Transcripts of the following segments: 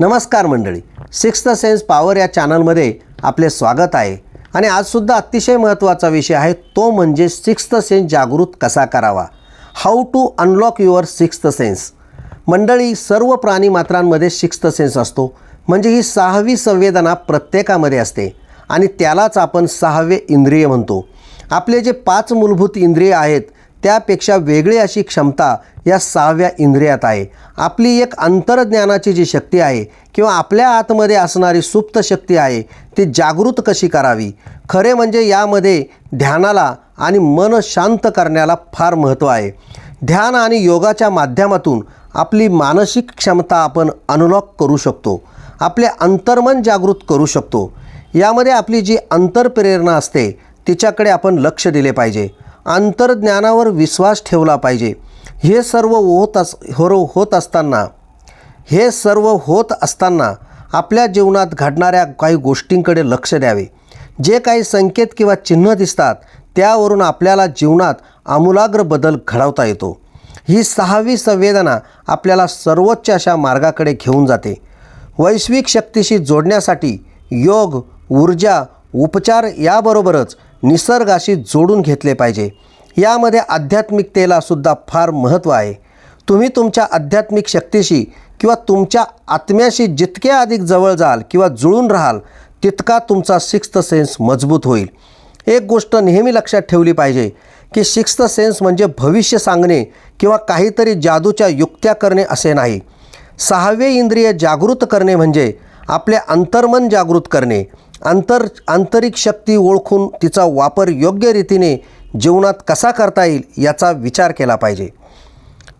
नमस्कार मंडळी. Sixth sense power या चॅनलमध्ये आपले स्वागत आहे. आणि आजसुद्धा अतिशय महत्त्वाचा विषय आहे तो म्हणजे सिक्स्थ सेन्स जागृत कसा करावा? How to unlock your sixth sense मंडळी सर्व प्राणीमात्रांमध्ये सिक्स्थ सेन्स असतो. म्हणजे ही सहावी संवेदना प्रत्येकामध्ये असते. आणि त्यालाच आपण सहावे इंद्रिय म्हणतो. आपले जे पाच मूलभूत इंद्रिय आहेत त्यापेक्षा वेगळी अशी क्षमता या सहाव्या इंद्रियात आहे. आपली एक अंतर्ज्ञानाची जी शक्ती आहे किंवा आपल्या आतमध्ये असणारी सुप्त शक्ती आहे ती जागृत कशी करावी? खरे म्हणजे यामध्ये ध्यानाला आणि मन शांत करण्याला फार महत्त्व आहे. ध्यान आणि योगाच्या माध्यमातून आपली मानसिक क्षमता आपण अनलॉक करू शकतो. आपले अंतर्मन जागृत करू शकतो. यामध्ये आपली जी अंतरप्रेरणा असते तिच्याकडे आपण लक्ष दिले पाहिजे. अंतर्ज्ञानावर विश्वास ठेवला पाहिजे. हे सर्व होत अस हो होत असताना हे सर्व होत असताना आपल्या जीवनात घडणाऱ्या काही गोष्टींकडे लक्ष द्यावे. जे काही संकेत किंवा चिन्ह दिसतात त्यावरून आपल्याला जीवनात आमूलाग्र बदल घडवता येतो. ही सहावी संवेदना आपल्याला सर्वोच्च अशा मार्गाकडे घेऊन जाते. वैश्विक शक्तीशी जोडण्यासाठी योग ऊर्जा उपचार याबरोबरच निसर्गाशी जोडून घेतले पाहिजे. यामध्ये आध्यात्मिकतेला सुद्धा फार महत्त्व आहे. तुम्ही तुमच्या आध्यात्मिक शक्तीशी किंवा तुमच्या आत्म्याशी जितके अधिक जवळ जाल किंवा जुळून राहाल तितका तुमचा सिक्स्थ सेन्स मजबूत होईल. एक गोष्ट नेहमी लक्षात ठेवली पाहिजे की सिक्स्थ सेन्स म्हणजे भविष्य सांगणे किंवा काहीतरी जादूच्या युक्त्या करणे असे नाही. सहावे इंद्रिय जागृत करणे म्हणजे आपले अंतर्मन जागृत करणे. अंतर आंतरिक शक्ती ओळखून तिचा वापर योग्य रीतीने जीवनात कसा करता येईल याचा विचार केला पाहिजे.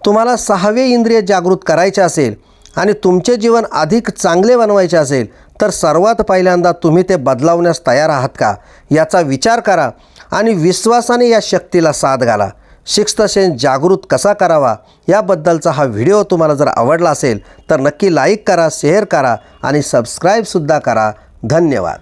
तुम्हाला सहावे इंद्रिय जागृत करायचे असेल आणि तुमचे जीवन अधिक चांगले बनवायचे असेल तर सर्वात पहिल्यांदा तुम्ही ते बदलावण्यास तयार आहात का? याचा विचार करा आणि विश्वासाने या शक्तीला साथ घाला. सिक्स्थ सेन्स जागृत कसा करावा? याबद्दलचा हा व्हिडिओ तुम्हाला जर आवडला असेल तर नक्की लाईक करा शेअर करा आणि सबस्क्राईबसुद्धा करा. धन्यवाद.